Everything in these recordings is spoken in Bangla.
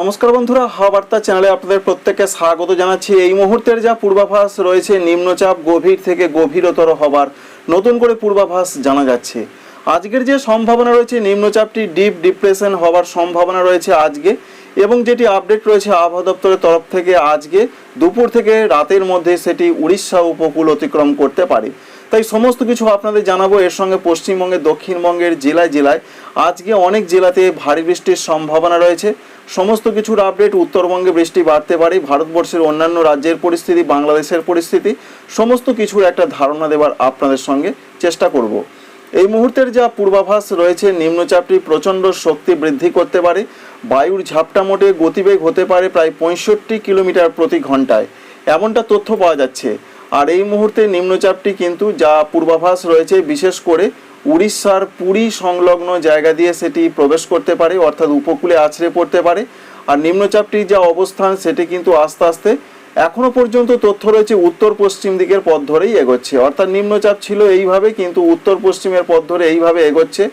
নমস্কার বন্ধুরা, হাওয়া বার্তা চ্যানেলে আপনাদের প্রত্যেককে স্বাগত জানাচ্ছি। এই মুহূর্তের যা পূর্বাভাস রয়েছে, নিম্নচাপ গভীর থেকে গভীরতর হবার নতুন করে পূর্বাভাস জানা যাচ্ছে। আজকের যে সম্ভাবনা রয়েছে, নিম্নচাপটি ডিপ ডিপ্রেশন হওয়ার সম্ভাবনা রয়েছে আজকে এবং যেটি আপডেট রয়েছে আবহাওয়া দপ্তরের তরফ থেকে আজকে দুপুর থেকে রাতের মধ্যে সেটি উড়িষ্যা উপকূল অতিক্রম করতে পারে। তাই সমস্ত কিছু আপনাদের জানাব। এর সঙ্গে পশ্চিমবঙ্গের, দক্ষিণবঙ্গের জেলায় জেলায় আজকে অনেক জেলাতে ভারী বৃষ্টির সম্ভাবনা রয়েছে। সমস্ত কিছুর আপডেট উত্তরবঙ্গে বৃষ্টি বাড়তে পারে, ভারতবর্ষের অন্যান্য রাজ্যের পরিস্থিতি, বাংলাদেশের পরিস্থিতি, সমস্ত কিছুর একটা ধারণা দেওয়ার আপনাদের সঙ্গে চেষ্টা করব। এই মুহূর্তের যা পূর্বাভাস রয়েছে, নিম্নচাপটি প্রচণ্ড শক্তি বৃদ্ধি করতে পারে, বায়ুর ঝাপটা মোটে গতিবেগ হতে পারে প্রায় পঁয়ষট্টি কিলোমিটার প্রতি ঘন্টায়। এমনটা তথ্য পাওয়া যাচ্ছে। আর এই মুহূর্তে নিম্নচাপটি কিন্তু যা পূর্বাভাস রয়েছে, বিশেষ করে উড়িষ্যার পুরী সংলগ্ন জায়গা দিয়ে সেটি প্রবেশ করতে পারে, অর্থাৎ উপকূলে আছড়ে পড়তে পারে। আর নিম্নচাপটির যা অবস্থান, সেটি কিন্তু আস্তে আস্তে এখনও পর্যন্ত তথ্য রয়েছে উত্তর পশ্চিম দিকের পথ ধরেই এগোচ্ছে। অর্থাৎ নিম্নচাপ ছিল এইভাবে, কিন্তু উত্তর পশ্চিমের পথ ধরে এইভাবে এগোচ্ছে।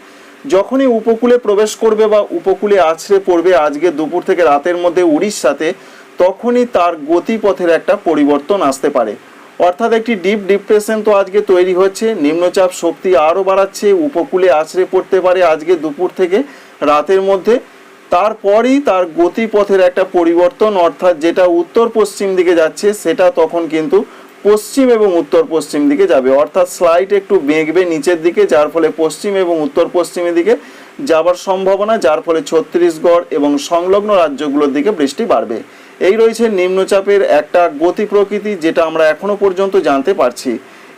যখনই উপকূলে প্রবেশ করবে বা উপকূলে আছড়ে পড়বে আজকে দুপুর থেকে রাতের মধ্যে উড়িষ্যাতে, তখনই তার গতিপথের একটা পরিবর্তন আসতে পারে। অর্থাৎ একটি ডিপ ডিপ্রেশন তো আজকে তৈরি হচ্ছে। নিম্নচাপ শক্তি আরও বাড়াচ্ছে, উপকূলে আছড়ে পড়তে পারে আজকে দুপুর থেকে রাতের মধ্যে। তারপরই তার গতিপথের একটা পরিবর্তন, অর্থাৎ যেটা উত্তর পশ্চিম দিকে যাচ্ছে, সেটা তখন কিন্তু পশ্চিম এবং উত্তর পশ্চিম দিকে যাবে। অর্থাৎ স্লাইড একটু বেঁকবে নিচের দিকে, যার ফলে পশ্চিম এবং উত্তর পশ্চিমের দিকে যাবার সম্ভাবনা, যার ফলে ছত্তিশগড় এবং সংলগ্ন রাজ্যগুলোর দিকে বৃষ্টি বাড়বে। এই রয়েছে নিম্নচাপের একটা গতি প্রকৃতি যেটা আমরা এখনও পর্যন্ত জানতে পারছি।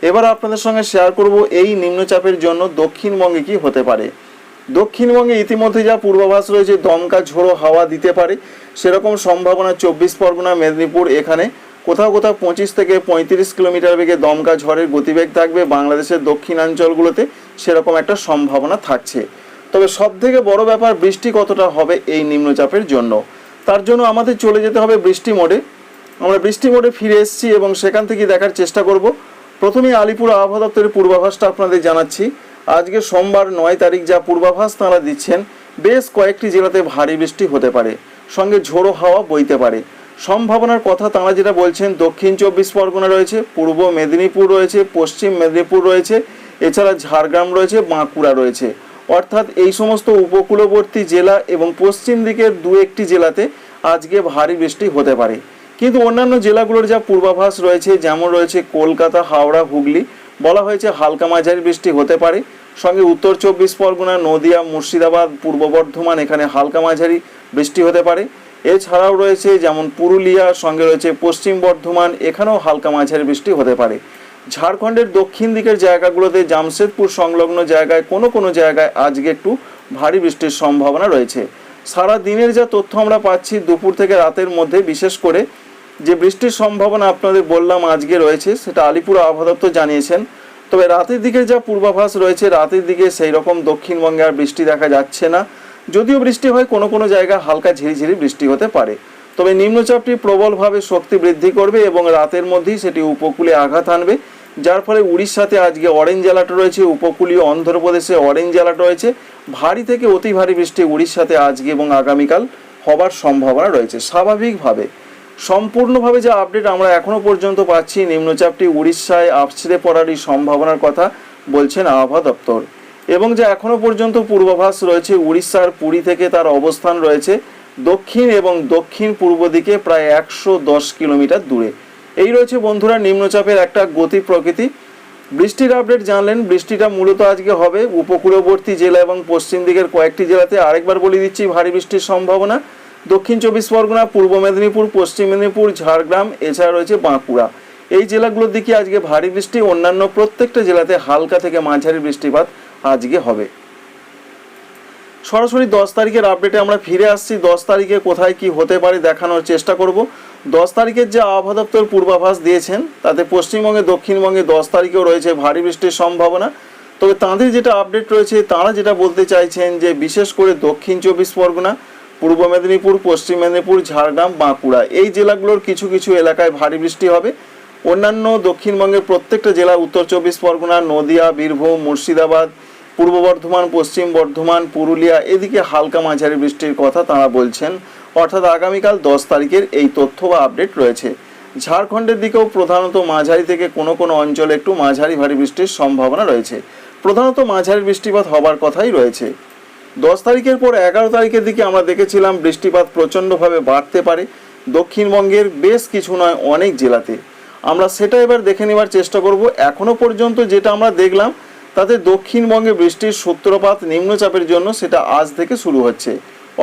এবার আপনাদের সঙ্গে শেয়ার করব এই নিম্নচাপের জন্য দক্ষিণবঙ্গে কি হতে পারে। দক্ষিণবঙ্গে ইতিমধ্যে যা পূর্বাভাস রয়েছে, দমকা ঝোড়ো হাওয়া দিতে পারে। সেরকম সম্ভাবনা চব্বিশ পরগনা, মেদিনীপুর, এখানে কোথাও কোথাও পঁচিশ থেকে পঁয়ত্রিশ কিলোমিটার বেগে দমকা ঝড়ের গতিবেগ থাকবে। বাংলাদেশের দক্ষিণাঞ্চলগুলোতে সেরকম একটা সম্ভাবনা থাকছে। তবে সব থেকে বড় ব্যাপার, বৃষ্টি কতটা হবে এই নিম্নচাপের জন্য? তার জন্য আমাদের চলে যেতে হবে বৃষ্টি মোডে। আমরা বৃষ্টি মোডে ফিরে এসেছি এবং সেখান থেকে দেখার চেষ্টা করব। প্রথমে আলিপুর আবহাওয়া দপ্তরের পূর্বাভাসটা আপনাদের জানাচ্ছি। আজকে সোমবার নয় তারিখ যা পূর্বাভাস তাঁরা দিচ্ছেন, বেশ কয়েকটি জেলাতে ভারী বৃষ্টি হতে পারে, সঙ্গে ঝোড়ো হাওয়া বইতে পারে। সম্ভাবনার কথা তাঁরা যেটা বলছেন, দক্ষিণ চব্বিশ পরগনা রয়েছে, পূর্ব মেদিনীপুর রয়েছে, পশ্চিম মেদিনীপুর রয়েছে, এছাড়া ঝাড়গ্রাম রয়েছে, বাঁকুড়া রয়েছে। অর্থাৎ এই সমস্ত উপকূলবর্তী জেলা এবং পশ্চিম দিকের দু একটি জেলাতে আজকে ভারী বৃষ্টি হতে পারে। কিন্তু অন্যান্য জেলাগুলোর যা পূর্বাভাস রয়েছে, যেমন রয়েছে কলকাতা, হাওড়া, হুগলি, বলা হয়েছে হালকা মাঝারি বৃষ্টি হতে পারে। সঙ্গে উত্তর চব্বিশ পরগনা, নদিয়া, মুর্শিদাবাদ, পূর্ব বর্ধমান এখানে হালকা মাঝারি বৃষ্টি হতে পারে। এছাড়াও রয়েছে যেমন পুরুলিয়া, সঙ্গে রয়েছে পশ্চিম বর্ধমান, এখানেও হালকা মাঝারি বৃষ্টি হতে পারে। ঝাড়খণ্ডের দক্ষিণ দিকের জায়গাগুলোতে জামশেদপুর সংলগ্ন জায়গায় কোনো কোনো জায়গায় আজকে একটু ভারী বৃষ্টির সম্ভাবনা রয়েছে। সারা দিনের যা তথ্য আমরা পাচ্ছি, দুপুর থেকে রাতের মধ্যে বিশেষ করে যে বৃষ্টির সম্ভাবনা আপনাদের বললাম আজকে রয়েছে, সেটা আলিপুর আবহাওয়া দপ্তর জানিয়েছেন। তবে রাতের দিকে যা পূর্বাভাস রয়েছে, রাতের দিকে সেই রকম দক্ষিণবঙ্গে আর বৃষ্টি দেখা যাচ্ছে না। যদিও বৃষ্টি হয়, কোনো কোনো জায়গায় হালকা ঝিরিঝিরি বৃষ্টি হতে পারে। তবে নিম্নচাপটি প্রবলভাবে শক্তি বৃদ্ধি করবে এবং রাতের মধ্যেই সেটি উপকূলে আঘাত আনবে। যার ফলে উড়িষ্যাতে আজকে অরেঞ্জ অ্যালার্ট রয়েছে, উপকূলীয় অন্ধ্রপ্রদেশে অরেঞ্জ অ্যালার্ট রয়েছে। ভারী থেকে অতি ভারী বৃষ্টি উড়িষ্যাতে আজকে এবং আগামীকাল হবার সম্ভাবনা রয়েছে। স্বাভাবিকভাবে, সম্পূর্ণভাবে যে আপডেট আমরা এখনও পর্যন্ত পাচ্ছি, নিম্নচাপটি উড়িষ্যায় আছড়ে পড়ারই সম্ভাবনার কথা বলছেন আবহাওয়া দপ্তর। এবং যে এখনও পর্যন্ত পূর্বাভাস রয়েছে, উড়িষ্যার পুরী থেকে তার অবস্থান রয়েছে দক্ষিণ এবং দক্ষিণ পূর্ব দিকে প্রায় একশো দশ কিলোমিটার দূরে। এই রয়েছে বন্ধুরা নিম্নচাপের একটা গতি প্রকৃতি। বৃষ্টির আপডেট জানলেন, বৃষ্টিটা মূলত আজকে হবে উপকূলবর্তী জেলা এবং পশ্চিম দিকের কয়েকটি জেলাতে। আরেকবার বলে দিচ্ছি, ভারী বৃষ্টির সম্ভাবনা। দক্ষিণ চব্বিশ পরগনা, পূর্ব মেদিনীপুর, পশ্চিম মেদিনীপুর, ঝাড়গ্রাম, এছাড়া রয়েছে বাঁকুড়া। এই জেলাগুলোর দিকে আজকে ভারী বৃষ্টি, অন্যান্য প্রত্যেকটা জেলাতে হালকা থেকে মাঝারি বৃষ্টিপাত আজকে হবে। সরাসরি দশ তারিখের আপডেটে আমরা ফিরে আসছি। দশ তারিখে কোথায় কি হতে পারে দেখানোর চেষ্টা করব। দশ তারিখের যে আবহাওয়া দপ্তর পূর্বাভাস দিয়েছেন, তাতে পশ্চিমবঙ্গে, দক্ষিণবঙ্গে দশ তারিখেও রয়েছে ভারী বৃষ্টির সম্ভাবনা। তবে তাঁদের যেটা আপডেট রয়েছে, তারা যেটা বলতে চাইছেন যে বিশেষ করে দক্ষিণ চব্বিশ পরগনা, পূর্ব মেদিনীপুর, পশ্চিম মেদিনীপুর, ঝাড়গ্রাম, বাঁকুড়া, এই জেলাগুলোর কিছু কিছু এলাকায় ভারী বৃষ্টি হবে। অন্যান্য দক্ষিণবঙ্গের প্রত্যেকটা জেলা, উত্তর চব্বিশ পরগনা, নদিয়া, বীরভূম, মুর্শিদাবাদ, পূর্ব বর্ধমান, পশ্চিম বর্ধমান, পুরুলিয়া, এদিকে হালকা মাঝারি বৃষ্টির কথা তারা বলছেন। অর্থাৎ আগামীকাল দশ তারিখের এই তথ্য বা আপডেট রয়েছে। ঝাড়খণ্ডের দিকেও প্রধানত মাঝারি থেকে কোনো কোনো অঞ্চলে একটু মাঝারি ভারী বৃষ্টির সম্ভাবনা রয়েছে। প্রধানত মাঝারি বৃষ্টিপাত হবার কথাই রয়েছে। দশ তারিখের পর এগারো তারিখের দিকে আমরা দেখেছিলাম বৃষ্টিপাত প্রচণ্ডভাবে বাড়তে পারে। দক্ষিণবঙ্গের বেশ কিছু নয়, অনেক জেলাতে। আমরা সেটা এবার দেখে নেবার চেষ্টা করব। এখনও পর্যন্ত যেটা আমরা দেখলাম, তাতে দক্ষিণবঙ্গে বৃষ্টির সূত্রপাত নিম্নচাপের জন্য সেটা আজ থেকে শুরু হচ্ছে।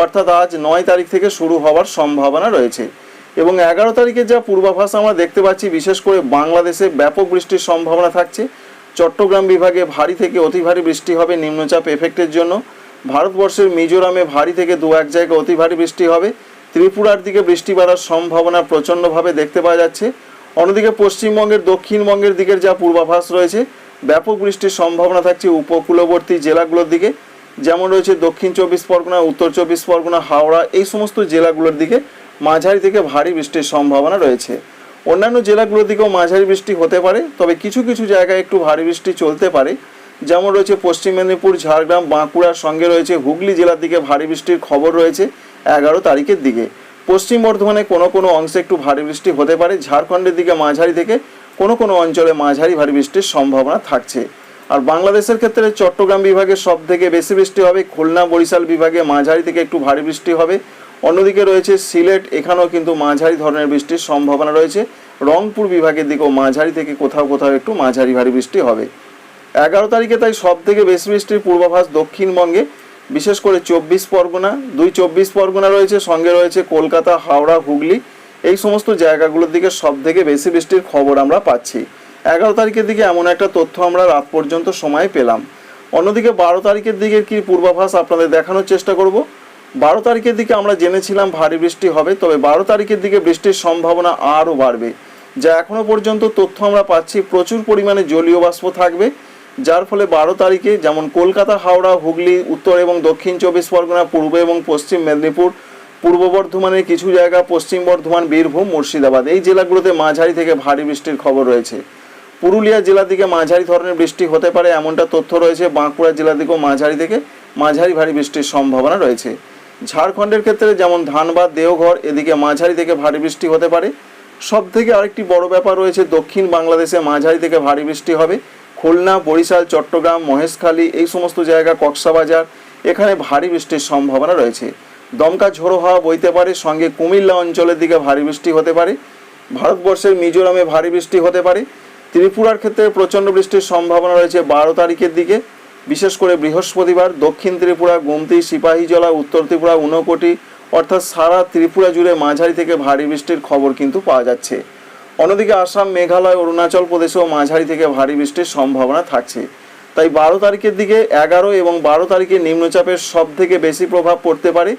অর্থাৎ আজ নয় তারিখ থেকে শুরু হওয়ার সম্ভাবনা রয়েছে। এবং এগারো তারিখে যা পূর্বাভাস আমরা দেখতে পাচ্ছি, বিশেষ করে বাংলাদেশে ব্যাপক বৃষ্টির সম্ভাবনা থাকছে। চট্টগ্রাম বিভাগে ভারী থেকে অতি ভারী বৃষ্টি হবে নিম্নচাপ এফেক্টের জন্য। ভারতবর্ষের মিজোরামে ভারী থেকে দু এক জায়গায় অতি ভারী বৃষ্টি হবে। ত্রিপুরার দিকে বৃষ্টি বাড়ার সম্ভাবনা প্রচণ্ডভাবে দেখতে পাওয়া যাচ্ছে। অন্যদিকে পশ্চিমবঙ্গের, দক্ষিণবঙ্গের দিকের যা পূর্বাভাস রয়েছে, ব্যাপক বৃষ্টির সম্ভাবনা থাকছে উপকূলবর্তী জেলাগুলোর দিকে। যেমন রয়েছে দক্ষিণ চব্বিশ পরগনা, উত্তর চব্বিশ পরগনা, হাওড়া, এই সমস্ত জেলাগুলোর দিকে মাঝারি থেকে ভারী বৃষ্টির সম্ভাবনা রয়েছে। অন্যান্য জেলাগুলোর দিকেও মাঝারি বৃষ্টি হতে পারে, তবে কিছু কিছু জায়গায় একটু ভারী বৃষ্টি চলতে পারে। যেমন রয়েছে পশ্চিম মেদিনীপুর, ঝাড়গ্রাম, বাঁকুড়ার সঙ্গে রয়েছে হুগলি জেলার দিকে ভারী বৃষ্টির খবর রয়েছে এগারো তারিখের দিকে। পশ্চিম বর্ধমানে কোনো কোনো অংশে একটু ভারী বৃষ্টি হতে পারে, ঝাড়খণ্ডের দিকে মাঝারি থেকে কোনো কোনো অঞ্চলে মাঝারি ভারী বৃষ্টির সম্ভাবনা থাকছে। আর বাংলাদেশের ক্ষেত্রে চট্টগ্রাম বিভাগে সব থেকে বেশি বৃষ্টি হবে, খুলনা, বরিশাল বিভাগে মাঝারি থেকে একটু ভারী বৃষ্টি হবে। অন্যদিকে রয়েছে সিলেট, এখানেও কিন্তু মাঝারি ধরনের বৃষ্টির সম্ভাবনা রয়েছে। রংপুর বিভাগের দিকেও মাঝারি থেকে কোথাও কোথাও একটু মাঝারি ভারী বৃষ্টি হবে। এগারো তারিখে তাই সব থেকে বেশি বৃষ্টির পূর্বাভাস দক্ষিণবঙ্গে, বিশেষ করে চব্বিশ পরগনা। দুই চব্বিশ পরগনা রয়েছে, সঙ্গে রয়েছে কলকাতা, হাওড়া, হুগলি। এই সমস্ত জায়গাগুলোর দিকে সব থেকে বেশি বৃষ্টির খবর আমরা পাচ্ছি। এগারো তারিখের দিকে এমন একটা তথ্য আমরা রাত পর্যন্ত সময় পেলাম। অন্যদিকে বারো তারিখের দিকে কি পূর্বাভাস আপনাদের দেখানোর চেষ্টা করব? বারো তারিখের দিকে আমরা জেনেছিলাম ভারী বৃষ্টি হবে, তবে বারো তারিখের দিকে বৃষ্টির সম্ভাবনা আরও বাড়বে, যা এখনও পর্যন্ত তথ্য আমরা পাচ্ছি প্রচুর পরিমাণে জলীয় বাষ্প থাকবে, যার ফলে বারো তারিখে যেমন কলকাতা, হাওড়া, হুগলি, উত্তর এবং দক্ষিণ চব্বিশ পরগনা, পূর্ব এবং পশ্চিম মেদিনীপুর, পূর্ব বর্ধমানের কিছু জায়গা, পশ্চিম বর্ধমান, বীরভূম, মুর্শিদাবাদ, এই জেলাগুলোতে মাঝারি থেকে ভারী বৃষ্টির খবর রয়েছে। পুরুলিয়া জেলার দিকে মাঝারি ধরনের বৃষ্টি হতে পারে, এমনটা তথ্য রয়েছে বাঁকুড়া জেলার দিকেও মাঝারি থেকে মাঝারি ভারী বৃষ্টির সম্ভাবনা রয়েছে। ঝাড়খণ্ডের ক্ষেত্রে যেমন ধানবাদ, দেওঘর, এদিকে মাঝারি থেকে ভারী বৃষ্টি হতে পারে। সব থেকে আরেকটি বড় ব্যাপার রয়েছে, দক্ষিণ বাংলাদেশে মাঝারি থেকে ভারী বৃষ্টি হবে। খুলনা, বরিশাল, চট্টগ্রাম, মহেশখালী, এই সমস্ত জায়গা, কক্সাবাজার, এখানে ভারী বৃষ্টির সম্ভাবনা রয়েছে। দমকা ঝোড়ো হাওয়া বইতে পারে, সঙ্গে কুমিল্লা অঞ্চলের দিকে ভারী বৃষ্টি হতে পারে। ভারতবর্ষের মিজোরামে ভারী বৃষ্টি হতে পারে। ত্রিপুরার ক্ষেত্রে প্রচণ্ড বৃষ্টির সম্ভাবনা রয়েছে বারো তারিখের দিকে। বিশেষ করে বৃহস্পতিবার দক্ষিণ ত্রিপুরা, গুমতি, সিপাহীজলা, উত্তর ত্রিপুরা, ঊনকোটি অর্থাৎ সারা ত্রিপুরা জুড়ে মাঝারি থেকে ভারী বৃষ্টির খবর কিন্তু পাওয়া যাচ্ছে। অন্যদিকে আসাম, মেঘালয়, অরুণাচল প্রদেশেও মাঝারি থেকে ভারী বৃষ্টির সম্ভাবনা থাকছে। তাই বারো তারিখের দিকে এগারো এবং বারো তারিখে নিম্নচাপের সব থেকে বেশি প্রভাব পড়তে পারে।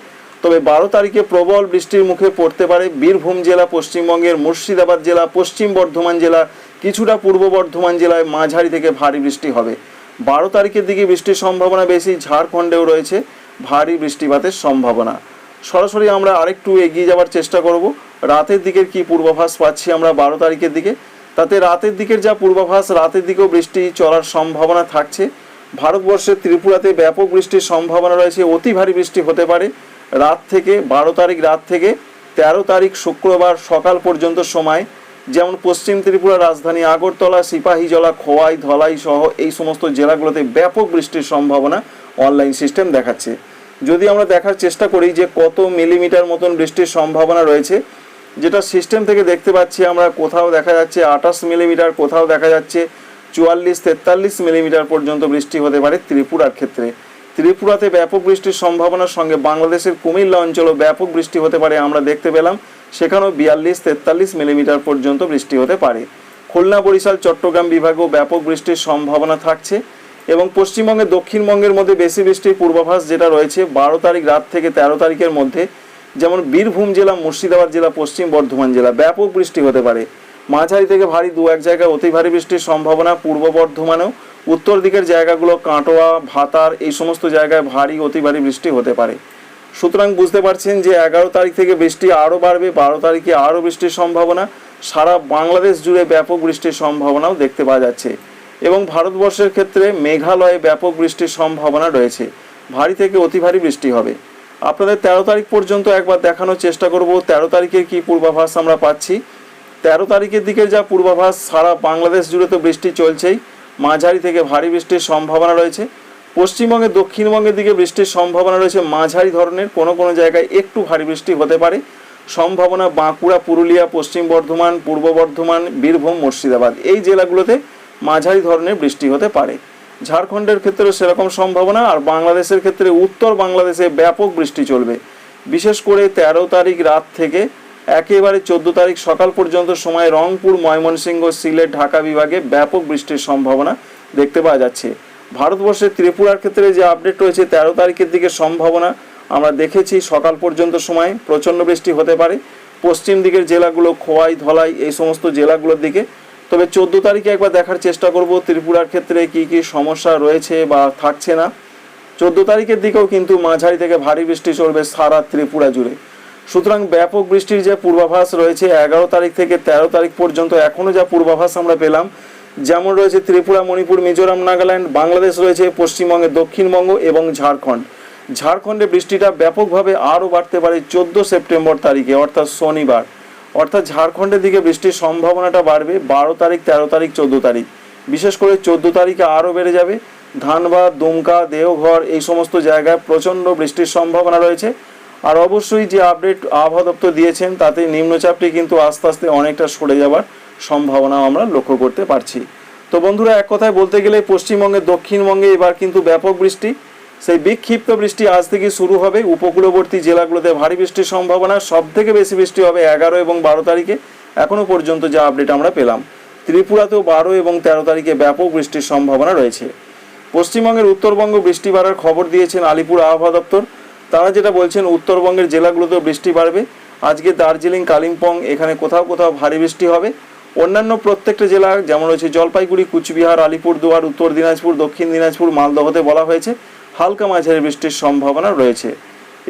তবে বারো তারিখে প্রবল বৃষ্টির মুখে পড়তে পারে বীরভূম জেলা, পশ্চিমবঙ্গের মুর্শিদাবাদ জেলা, পশ্চিম বর্ধমান জেলা কিছুটা পূর্ব বর্ধমান জেলায় মাঝারি থেকে ভারী বৃষ্টি হবে। বারো তারিখের দিকে বৃষ্টির সম্ভাবনা বেশি, ঝাড়খণ্ডেও রয়েছে ভারী বৃষ্টিপাতের সম্ভাবনা। সরাসরি আমরা আরেকটু এগিয়ে যাওয়ার চেষ্টা করব। রাতের দিকের কি পূর্বাভাস পাচ্ছি আমরা বারো তারিখের দিকে? তাতে রাতের দিকের যা পূর্বাভাস, রাতের দিকেও বৃষ্টি চলার সম্ভাবনা থাকছে। ভারতবর্ষের ত্রিপুরাতে ব্যাপক বৃষ্টির সম্ভাবনা রয়েছে, অতি ভারী বৃষ্টি হতে পারে। রাত থেকে, বারো তারিখ রাত থেকে, তেরো তারিখ শুক্রবার সকাল পর্যন্ত সময়। যেমন পশ্চিম ত্রিপুরা রাজধানী আগরতলা সিপাহীজলা খোয়াই, ধলাই সহ এই সমস্ত জেলাগুলোতে ব্যাপক বৃষ্টির সম্ভাবনা অনলাইন সিস্টেম দেখাচ্ছে। যদি আমরা দেখার চেষ্টা করি যে কত মিলিমিটার মতন বৃষ্টির সম্ভাবনা রয়েছে, যেটা সিস্টেম থেকে দেখতে পাচ্ছি আমরা, কোথাও দেখা যাচ্ছে আঠাশ মিলিমিটার, কোথাও দেখা যাচ্ছে চুয়াল্লিশ, তেতাল্লিশ মিলিমিটার পর্যন্ত বৃষ্টি হতে পারে ত্রিপুরার ক্ষেত্রে। ত্রিপুরাতে ব্যাপক বৃষ্টির সম্ভাবনার সঙ্গে বাংলাদেশের কুমিল্লা অঞ্চলেও ব্যাপক বৃষ্টি হতে পারে আমরা দেখতে পেলাম। সেখানেও বিয়াল্লিশ, তেতাল্লিশ মিলিমিটার পর্যন্ত বৃষ্টি হতে পারে। খুলনা, বরিশাল, চট্টগ্রাম বিভাগেও ব্যাপক বৃষ্টির সম্ভাবনা থাকছে এবং পশ্চিমবঙ্গের দক্ষিণবঙ্গের মধ্যে বেশি বৃষ্টির পূর্বাভাস যেটা রয়েছে বারো তারিখ রাত থেকে তেরো তারিখের মধ্যে, যেমন বীরভূম জেলা, মুর্শিদাবাদ জেলা, পশ্চিম বর্ধমান জেলা, ব্যাপক বৃষ্টি হতে পারে। মাঝারি থেকে ভারী দু এক জায়গায় অতি ভারী বৃষ্টির সম্ভাবনা পূর্ব বর্ধমানেও। উত্তর দিকের জায়গাগুলো কাটোয়া, ভাতার এই সমস্ত জায়গায় ভারী, অতি ভারী বৃষ্টি হতে পারে। সুতরাং বুঝতে পারছেন যে এগারো তারিখ থেকে বৃষ্টি আরও বাড়বে, বারো তারিখে আরও বৃষ্টির সম্ভাবনা। সারা বাংলাদেশ জুড়ে ব্যাপক বৃষ্টির সম্ভাবনাও দেখতে পাওয়া যাচ্ছে। এবং ভারতবর্ষের ক্ষেত্রে মেঘালয়ে ব্যাপক বৃষ্টির সম্ভাবনা রয়েছে। ভারী থেকে অতি ভারী বৃষ্টি হবে। আপনাদের তেরো তারিখ পর্যন্ত একবার দেখানোর চেষ্টা করব, তেরো তারিখের কি পূর্বাভাস আমরা পাচ্ছি। তেরো তারিখের দিকে যা পূর্বাভাস, সারা বাংলাদেশ জুড়ে তো বৃষ্টি চলছেই। মাঝারি থেকে ভারী বৃষ্টির সম্ভাবনা রয়েছে। পশ্চিমবঙ্গে দক্ষিণবঙ্গের দিকে বৃষ্টির সম্ভাবনা রয়েছে। মাঝারি ধরনের, কোনো কোনো জায়গায় একটু ভারী বৃষ্টি হতে পারে। সম্ভাবনা বাঁকুড়া, পুরুলিয়া, পশ্চিম বর্ধমান, পূর্ব বর্ধমান, বীরভূম, মুর্শিদাবাদ। এই জেলাগুলোতে মাঝারি ধরনের বৃষ্টি হতে পারে। ঝাড়খণ্ডের ক্ষেত্রেও সেরকম সম্ভাবনা, আর বাংলাদেশের ক্ষেত্রে উত্তর বাংলাদেশে ব্যাপক বৃষ্টি চলবে। বিশেষ করে তেরো তারিখ রাত থেকে একেবারে চোদ্দ তারিখ সকাল পর্যন্ত সময় রংপুর, ময়মনসিংহ, সিলেট, ঢাকা বিভাগে ব্যাপক বৃষ্টির সম্ভাবনা দেখতে পাওয়া যাচ্ছে। ভারতবর্ষের ত্রিপুরার ক্ষেত্রে যে আপডেট রয়েছে, তেরো তারিখের দিকে সম্ভাবনা আমরা দেখেছি। সকাল পর্যন্ত সময় প্রচণ্ড বৃষ্টি হতে পারে। পশ্চিম দিকের জেলাগুলো খোয়াই, ধলাই এই সমস্ত জেলাগুলোর দিকে। তবে চোদ্দ তারিখে একবার দেখার চেষ্টা করব ত্রিপুরার ক্ষেত্রে কি কি সমস্যা রয়েছে বা থাকছে না। চোদ্দ তারিখের দিকেও কিন্তু মাঝারি থেকে ভারী বৃষ্টি চলবে সারা ত্রিপুরা জুড়ে। সুতরাং ব্যাপক বৃষ্টির যে পূর্বাভাস রয়েছে, এগারো তারিখ থেকে তেরো তারিখ পর্যন্ত এখনও যা পূর্বাভাস আমরা পেলাম যেমন রয়েছে ত্রিপুরা, মণিপুর, মিজোরাম, নাগাল্যান্ড, বাংলাদেশ রয়েছে পশ্চিমবঙ্গে দক্ষিণবঙ্গ এবং ঝাড়খণ্ড। ঝাড়খণ্ডে বৃষ্টিটা ব্যাপকভাবে আরও বাড়তে পারে চোদ্দ সেপ্টেম্বর তারিখে, অর্থাৎ শনিবার। অর্থাৎ ঝাড়খণ্ডের দিকে বৃষ্টির সম্ভাবনাটা বাড়বে বারো তারিখ, তেরো তারিখ, চোদ্দ তারিখ। বিশেষ করে চোদ্দ তারিখে আরও বেড়ে যাবে। ধানবাদ, দুমকা, দেওঘর এই সমস্ত জায়গায় প্রচণ্ড বৃষ্টির সম্ভাবনা রয়েছে। আর অবশ্যই যে আপডেট আবহাওয়া দপ্তর দিয়েছেন, তাতে নিম্নচাপটি কিন্তু আস্তে আস্তে অনেকটা সরে যাবার সম্ভাবনা আমরা লক্ষ্য করতে পারছি। তো বন্ধুরা, এক কথায় বলতে গেলে পশ্চিমবঙ্গে দক্ষিণবঙ্গে এবার কিন্তু ব্যাপক বৃষ্টি। সেই বিক্ষিপ্ত বৃষ্টি আজ থেকে শুরু হবে। উপকূলবর্তী জেলাগুলোতে ভারী বৃষ্টির সম্ভাবনা সব থেকে বেশি বৃষ্টি হবে এগারো এবং বারো তারিখে। এখনও পর্যন্ত যা আপডেট আমরা পেলাম। ত্রিপুরাতেও বারো এবং তেরো তারিখে ব্যাপক বৃষ্টির সম্ভাবনা রয়েছে। পশ্চিমবঙ্গের উত্তরবঙ্গ বৃষ্টি বাড়ার খবর দিয়েছেন আলিপুর আবহাওয়া দপ্তর। তারা যেটা বলছেন, উত্তরবঙ্গের জেলাগুলোতেও বৃষ্টি বাড়বে। আজকে দার্জিলিং, কালিম্পং, এখানে কোথাও কোথাও ভারী বৃষ্টি হবে। অন্যান্য প্রত্যেকটা জেলা যেমন রয়েছে জলপাইগুড়ি, কুচবিহার আলিপুরদুয়ার উত্তর দিনাজপুর, দক্ষিণ দিনাজপুর, মালদহতে বলা হয়েছে, হালকা মাঝারি বৃষ্টির সম্ভাবনা রয়েছে।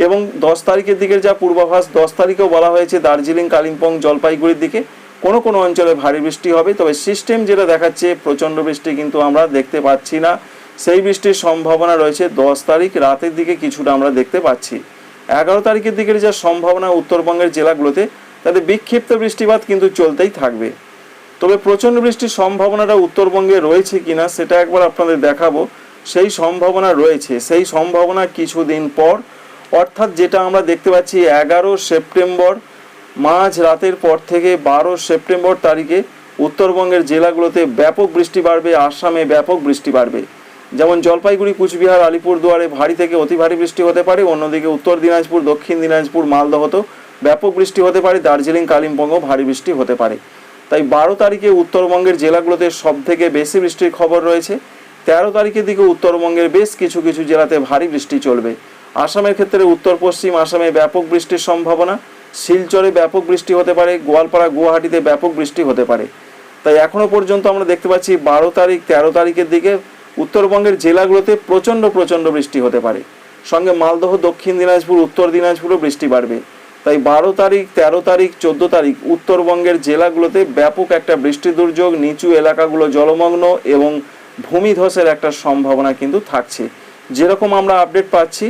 এবং দশ তারিখের দিকের যা পূর্বাভাস, দশ তারিখেও বলা হয়েছে দার্জিলিং, কালিম্পং, জলপাইগুড়ির দিকে কোনো কোনো অঞ্চলে ভারী বৃষ্টি হবে। তবে সিস্টেম যেটা দেখাচ্ছে, প্রচণ্ড বৃষ্টি কিন্তু আমরা দেখতে পাচ্ছি না। সেই বৃষ্টির সম্ভাবনা রয়েছে দশ তারিখ, রাতের দিকে কিছুটা আমরা দেখতে পাচ্ছি। এগারো তারিখের দিকের যা সম্ভাবনা উত্তরবঙ্গের জেলাগুলোতে, তাতে বিক্ষিপ্ত বৃষ্টিপাত কিন্তু চলতেই থাকবে। তবে প্রচণ্ড বৃষ্টির সম্ভাবনাটা উত্তরবঙ্গে রয়েছে কিনা সেটা একবার আপনাদের দেখাবো। সেই সম্ভাবনা রয়েছে, সেই সম্ভাবনা কিছুদিন পর। অর্থাৎ যেটা আমরা দেখতে পাচ্ছি, এগারো সেপ্টেম্বর, মাঝ রাতের পর থেকে বারো সেপ্টেম্বর তারিখে উত্তরবঙ্গের জেলাগুলোতে ব্যাপক বৃষ্টি বাড়বে, আসামে ব্যাপক বৃষ্টি বাড়বে। যেমন জলপাইগুড়ি, কুচবিহার, আলিপুরদুয়ারে ভারী থেকে অতি ভারী বৃষ্টি হতে পারে, অন্যদিকে উত্তর দিনাজপুর, দক্ষিণ দিনাজপুর মালদহতেও ব্যাপক বৃষ্টি হতে পারে, দার্জিলিং, কালিম্পংও ভারী বৃষ্টি হতে পারে। তাই বারো তারিখে উত্তরবঙ্গের জেলাগুলোতে সব থেকে বেশি বৃষ্টির খবর রয়েছে। তেরো তারিখের দিকে উত্তরবঙ্গের বেশ কিছু কিছু জেলাতে ভারী বৃষ্টি চলবে। আসামের ক্ষেত্রে উত্তর পশ্চিম আসামে ব্যাপক বৃষ্টির সম্ভাবনা। শিলচরে ব্যাপক বৃষ্টি হতে পারে, গোয়ালপাড়া, গুয়াহাটিতে ব্যাপক বৃষ্টি হতে পারে। তাই এখনও পর্যন্ত আমরা দেখতে পাচ্ছি বারো তারিখ, তেরো তারিখের দিকে উত্তরবঙ্গের জেলাগুলোতে প্রচণ্ড প্রচণ্ড বৃষ্টি হতে পারে। সঙ্গে মালদহ, দক্ষিণ দিনাজপুর, উত্তর দিনাজপুরও বৃষ্টি বাড়বে। তাই বারো তারিখ, তেরো তারিখ, চোদ্দ তারিখ উত্তরবঙ্গের জেলাগুলোতে ব্যাপক একটা বৃষ্টি দুর্যোগ, নিচু এলাকাগুলো জলমগ্ন এবং ভূমিধসের একটা সম্ভাবনা কিন্তু থাকছে। যেরকম আমরা আপডেট পাচ্ছি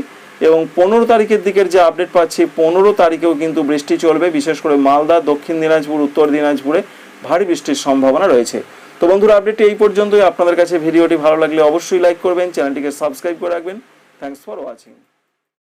এবং পনেরো তারিখের দিকের যে আপডেট পাচ্ছি, পনেরো তারিখেও কিন্তু বৃষ্টি চলবে, বিশেষ করে মালদা, দক্ষিণ দিনাজপুর, উত্তর দিনাজপুরে ভারী বৃষ্টির সম্ভাবনা রয়েছে। তো বন্ধুরা আপডেটটি এই পর্যন্তই। আপনাদের কাছে ভিডিওটি ভালো লাগলে অবশ্যই লাইক করবেন, চ্যানেলটিকে সাবস্ক্রাইব করে রাখবেন। Thanks for watching